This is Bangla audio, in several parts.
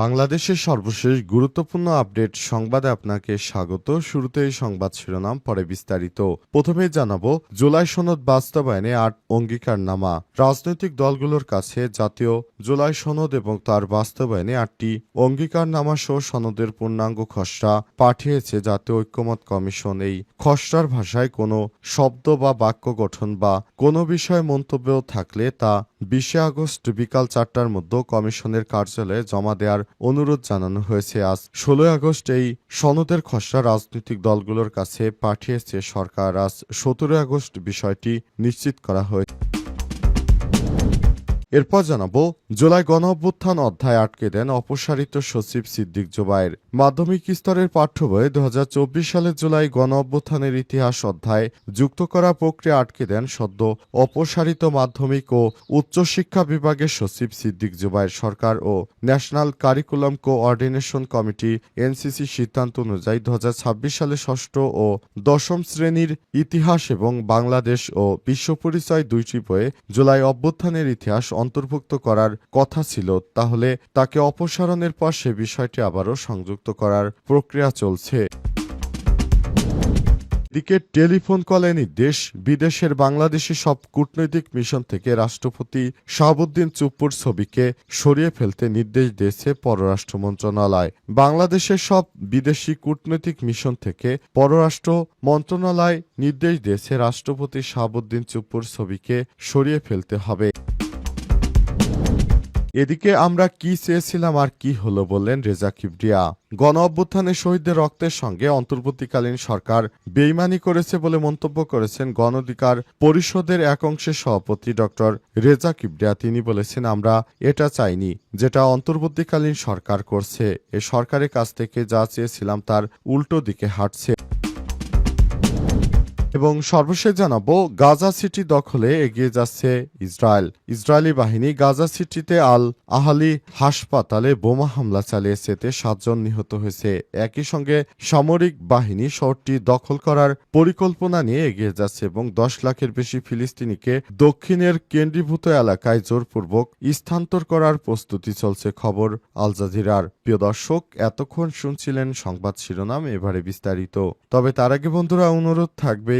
বাংলাদেশের সর্বশেষ গুরুত্বপূর্ণ আপডেট সংবাদে আপনাকে স্বাগত। শুরুতেই সংবাদ শিরোনাম, পরে বিস্তারিত। প্রথমে জানাব, জুলাই সনদ বাস্তবায়নে আট অঙ্গীকারনামা। রাজনৈতিক দলগুলোর কাছে জাতীয় জুলাই সনদ এবং তার বাস্তবায়নে আটটি অঙ্গীকারনামা সহ সনদের পূর্ণাঙ্গ খসড়া পাঠিয়েছে জাতীয় ঐক্যমত কমিশন। এই খসড়ার ভাষায় কোনো শব্দ বা বাক্য গঠন বা কোনো বিষয়ে মন্তব্য থাকলে তা বিশে আগস্ট বিকাল চারটার মধ্যে কমিশনের কার্যালয়ে জমা দেওয়ার অনুরোধ জানানো হয়েছে। আজ ষোলোই আগস্ট এই সনদের খসড়া রাজনৈতিক দলগুলোর কাছে পাঠিয়েছে সরকার। আজ সতেরোই আগস্ট বিষয়টি নিশ্চিত করা হয়েছে। এরপর জানাব, জুলাই গণ অভ্যুত্থান অধ্যায় আটকে দেন অপসারিত সচিব সিদ্দিক জোবায়ের। মাধ্যমিক স্তরের পাঠ্য বইয়ে দু সালের জুলাই গণ অভ্যুত্থানের ইতিহাস অধ্যায় যুক্ত করা প্রক্রিয়া আটকে দেন সদ্য অপসারিত মাধ্যমিক ও উচ্চশিক্ষা বিভাগের সচিব সিদ্দিক জোবায়ের সরকার ও national curriculum coordination committee NCC সিদ্ধান্ত অনুযায়ী দু হাজার ছাব্বিশ সালে ষষ্ঠ ও দশম শ্রেণির ইতিহাস এবং বাংলাদেশ ও বিশ্ব পরিচয় দুইটি বইয়ে জুলাই অভ্যুত্থানের ইতিহাস অন্তর্ভুক্ত করার কথা ছিল, তাহলে তাকে অপসারণের পর সে বিষয়টি আবারও সংযুক্ত করার প্রক্রিয়া চলছে। এদিকে টেলিফোন কলে নির্দেশ বিদেশের বাংলাদেশি সব কূটনৈতিক মিশন থেকে রাষ্ট্রপতি শাহাবুদ্দিন চুপ্পুর ছবিকে সরিয়ে ফেলতে নির্দেশ দিয়েছে পররাষ্ট্র মন্ত্রণালয়। বাংলাদেশের সব বিদেশি কূটনৈতিক মিশন থেকে পররাষ্ট্র মন্ত্রণালয় নির্দেশ দিয়েছে রাষ্ট্রপতি শাহাবুদ্দিন চুপ্পুর ছবিকে সরিয়ে ফেলতে হবে। এদিকে আমরা কি চেয়েছিলাম আর কি হলো বললেন রেজা কিবরিয়া গণ অভ্যুত্থানে শহীদদের রক্তের সঙ্গে অন্তর্বর্তীকালীন সরকার বেইমানি করেছে বলে মন্তব্য করেছেন গণ অধিকার পরিষদের এক অংশের সভাপতি ডক্টর রেজা কিবরিয়া তিনি বলেছেন, আমরা এটা চাইনি যেটা অন্তর্বর্তীকালীন সরকার করছে। এ সরকারের কাছ থেকে যা চেয়েছিলাম তার উল্টো দিকে হাঁটছে। এবং সর্বশেষ জানাব, গাজা সিটি দখলে এগিয়ে যাচ্ছে ইসরায়েল। ইসরায়েলি বাহিনী গাজা সিটিতে আল আহালি হাসপাতালে বোমা হামলা চালিয়েছে, এতে সাতজন নিহত হয়েছে। একই সঙ্গে সামরিক বাহিনী শহরটি দখল করার পরিকল্পনা নিয়ে এগিয়ে যাচ্ছে এবং দশ লাখের বেশি ফিলিস্তিনিকে দক্ষিণের কেন্দ্রীভূত এলাকায় জোরপূর্বক স্থানান্তর করার প্রস্তুতি চলছে, খবর আল জাজিরার। প্রিয় দর্শক, এতক্ষণ শুনছিলেন সংবাদ শিরোনাম, এবারে বিস্তারিত। তবে তার আগে বন্ধুরা, অনুরোধ থাকবে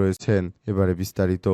রয়েছেন। এবারে বিস্তারিত।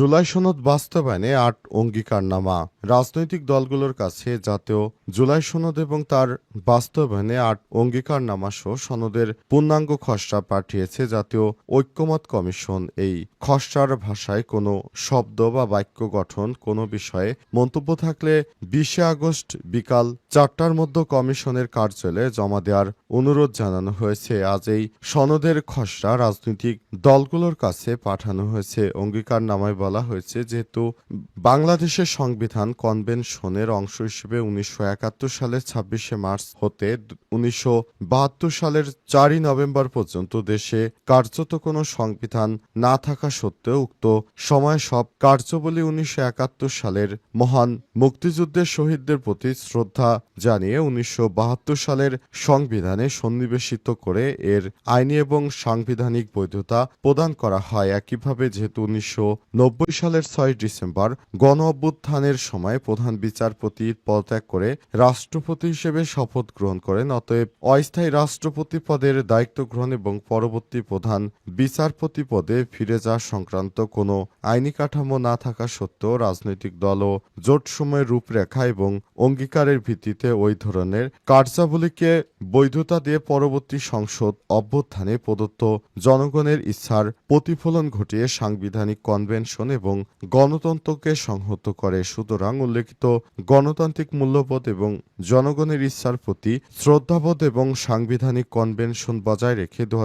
জুলাই সনদ বাস্তবায়নে আট অঙ্গীকারনামা। রাজনৈতিক দলগুলোর কাছে জাতীয় জুলাই সনদ এবং তার বাস্তবায়নে আট অঙ্গীকারনামা সহ সনদের পূর্ণাঙ্গ খসড়া পাঠিয়েছে জাতীয় ঐক্যমত কমিশন। এই খসড়ার ভাষায় কোনো শব্দ বা বাক্য গঠন কোনো বিষয়ে মন্তব্য থাকলে বিশে আগস্ট বিকাল চারটার মধ্যে কমিশনের কার্যালয়ে জমা দেওয়ার অনুরোধ জানানো হয়েছে। আজ এই সনদের খসড়া রাজনৈতিক দলগুলোর কাছে পাঠানো হয়েছে। অঙ্গীকারনামায় বলা হয়েছে যেহেতু বাংলাদেশের সংবিধান কনভেনশনের অংশ হিসেবে উনিশশো একাত্তর সালের ছাব্বিশে মার্চ হতে উনিশশো বাহাত্তর সালের চারই নভেম্বর পর্যন্ত দেশে কার্যত কোনো সংবিধান না থাকা সত্ত্বেও উক্ত সময় সব কার্যবলী উনিশশো একাত্তর সালের মহান মুক্তিযুদ্ধের শহীদদের প্রতি শ্রদ্ধা জানিয়ে উনিশশো বাহাত্তর সালের সংবিধানে সন্নিবেশিত করে এর আইনি এবং সাংবিধানিক বৈধতা প্রদান করা হয়। একইভাবে যেহেতু উনিশশো নব্বই সালের ছয় ডিসেম্বর গণ অভ্যুত্থানের সময় প্রধান বিচারপতি পদত্যাগ করে রাষ্ট্রপতি হিসেবে শপথ গ্রহণ করেন, অতএব অস্থায়ী রাষ্ট্রপতি পদের দায়িত্ব গ্রহণ এবং পরবর্তী প্রধান বিচারপতি পদে ফিরে যাওয়া সংক্রান্ত কোনো আইনি কাঠামো না থাকা সত্ত্বেও রাজনৈতিক দল ও জোট সময়ের রূপরেখা এবং অঙ্গীকারের ভিত্তিতে ওই ধরনের কার্যাবলীকে বৈধতা দিয়ে পরবর্তী সংসদ অভ্যুত্থানে প্রদত্ত জনগণের ইচ্ছার প্রতিফলন ঘটিয়ে সাংবিধানিক কনভেনশন শাসন এবং গণতন্ত্রকে সংহত করে। সুতরাং উল্লেখিত গণতান্ত্রিক মূল্যবোধ এবং জনগণের ইচ্ছার প্রতি শ্রদ্ধাবোধ এবং সাংবিধানিক কনভেনশন বজায় রেখে দু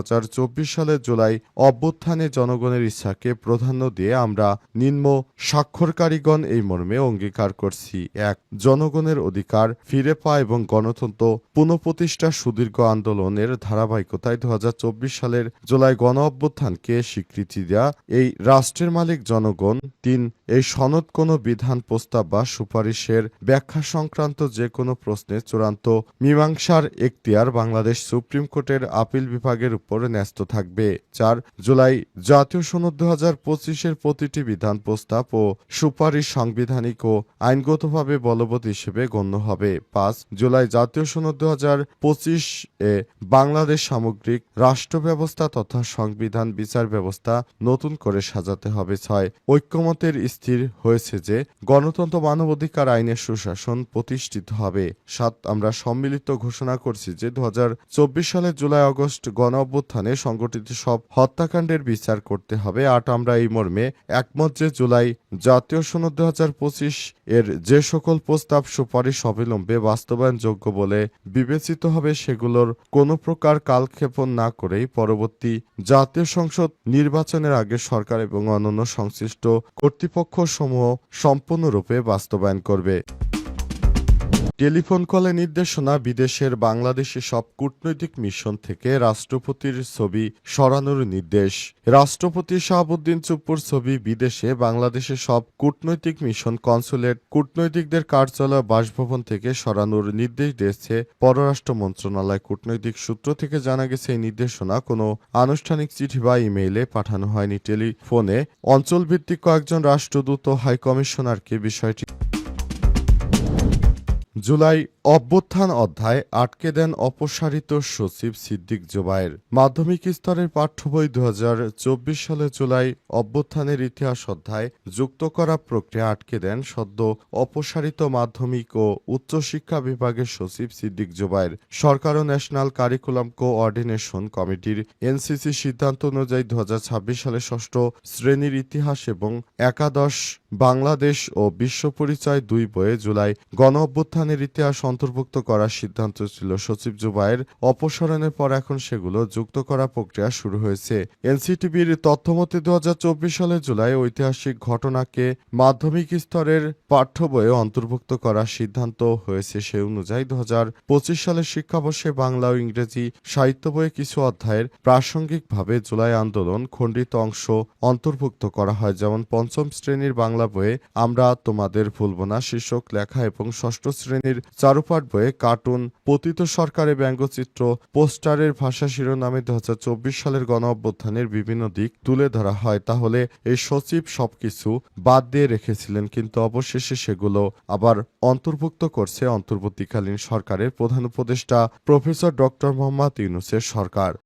সালের জুলাই অভ্যুত্থানে জনগণের ইচ্ছাকে প্রাধান্য দিয়ে আমরা নিম্ন স্বাক্ষরকারীগণ এই মর্মে অঙ্গীকার করছি। এক, জনগণের অধিকার ফিরে পাওয়া এবং গণতন্ত্র পুনঃপ্রতিষ্ঠা সুদীর্ঘ আন্দোলনের ধারাবাহিকতায় দু হাজার চব্বিশ সালের জুলাই গণ অভ্যুত্থানকে স্বীকৃতি দেয়া, এই রাষ্ট্রের মালিক জনগণ, তিন, এই সনদ কোনো বিধান, প্রস্তাব বা সুপারিশের ব্যাখ্যা সংক্রান্ত যে কোনো প্রশ্নে চূড়ান্ত মীমাংসার এখতিয়ার বাংলাদেশ সুপ্রিম কোর্টের আপিল বিভাগের উপর ন্যস্ত থাকবে। চার, জুলাই, জাতীয় সনদ দু হাজার পঁচিশের প্রতিটি বিধান, প্রস্তাব ও সুপারিশ সাংবিধানিক ও আইনগতভাবে বলবৎ হিসেবে গণ্য হবে। পাঁচ, জুলাই, জাতীয় সনদ দু হাজার পঁচিশ এ বাংলাদেশ সামগ্রিক রাষ্ট্র ব্যবস্থা তথা সংবিধান বিচার ব্যবস্থা নতুন করে সাজাতে হবে। ছয় ঐক্যমতের স্থির হয়েছে যে গণতন্ত্র মানবাধিকার আইনের সুশাসন প্রতিষ্ঠিত হবে। সাত, আমরা সম্মিলিত ঘোষণা করছি যে দু সালের জুলাই আগস্ট গণ অভ্যুত্থানে সংগঠিত সব হত্যাকাণ্ডের বিচার করতে হবে। আট, আমরা এই মর্মে একমত যে জুলাই জাতীয় সনদ দু হাজার পঁচিশ এর যে সকল প্রস্তাব সুপারিশ অবিলম্বে বাস্তবায়নযোগ্য বলে বিবেচিত হবে সেগুলোর কোনো প্রকার কালক্ষেপণ না করেই পরবর্তী জাতীয় সংসদ নির্বাচনের আগে সরকার এবং অন্যান্য সংশ্লিষ্ট কর্তৃপক্ষ সমূহ সম্পূর্ণরূপে বাস্তবায়ন করবে। টেলিফোন কলে নির্দেশনা, বিদেশের বাংলাদেশে সব কূটনৈতিক মিশন থেকে রাষ্ট্রপতির ছবি সরানোর নির্দেশ। রাষ্ট্রপতি শাহাবুদ্দিন চুপ্পুর ছবি, বিদেশে বাংলাদেশের সব কূটনৈতিক মিশন কনসুলেট কূটনৈতিকদের কার্যালয় বাসভবন থেকে সরানোর নির্দেশ দিয়েছে পররাষ্ট্র মন্ত্রণালয়। কূটনৈতিক সূত্র থেকে জানা গেছে, এই নির্দেশনা কোনো আনুষ্ঠানিক চিঠি বা ইমেইলে পাঠানো হয়নি। টেলিফোনে অঞ্চলভিত্তিক কয়েকজন রাষ্ট্রদূত হাইকমিশনারকে বিষয়টি জুলাই অভ্যুত্থান অধ্যায় আটকে দেন অপসারিত সচিব সিদ্দিক জোবায়ের। মাধ্যমিক স্তরের পাঠ্য বই দু সালে জুলাই অভ্যুত্থানের ইতিহাস অধ্যায় যুক্ত করা প্রক্রিয়া আটকে দেন সদ্য অপসারিত মাধ্যমিক ও উচ্চশিক্ষা বিভাগের সচিব সিদ্দিক জোবায়ের। সরকার ও ন্যাশনাল কারিকুলাম কোঅর্ডিনেশন কমিটির এনসিসি সিদ্ধান্ত অনুযায়ী দু হাজার ছাব্বিশ সালে ষষ্ঠ শ্রেণির ইতিহাস এবং একাদশ বাংলাদেশ ও বিশ্ব পরিচয় দুই বইয়ে জুলাই গণ অভ্যুত্থানের ইতিহাস অন্তর্ভুক্ত করার সিদ্ধান্ত ছিল। সচিব জুবাইয়ের অপসারণের পর এখন সেগুলো যুক্ত করা প্রক্রিয়া শুরু হয়েছে। এনসিটিভির তথ্যমতে দু সালের জুলাই ঐতিহাসিক ঘটনাকে মাধ্যমিক স্তরের পাঠ্য বইয়ে অন্তর্ভুক্ত করার সিদ্ধান্ত হয়েছে। সে অনুযায়ী দু সালের শিক্ষাবর্ষে বাংলা ও ইংরেজি সাহিত্য বইয়ে কিছু অধ্যায়ের প্রাসঙ্গিকভাবে জুলাই আন্দোলন খণ্ডিত অংশ অন্তর্ভুক্ত করা হয়। যেমন, পঞ্চম শ্রেণির বাংলা বইয়ে আমরা তোমাদের ভুলব না শীর্ষক লেখা এবং ষষ্ঠ শ্রেণির বইয়ে কার্টুন, পতিত সরকারের ব্যঙ্গচিত্র, পোস্টারের ভাষা শিরোনামে দু হাজার চব্বিশ সালের গণ অভ্যুত্থানের বিভিন্ন দিক তুলে ধরা হয়। তাহলে এই সচিব সবকিছু বাদ দিয়ে রেখেছিলেন, কিন্তু অবশেষে সেগুলো আবার অন্তর্ভুক্ত করছে অন্তর্বর্তীকালীন সরকারের প্রধান উপদেষ্টা প্রফেসর ডক্টর মোহাম্মদ ইউনুসের সরকার।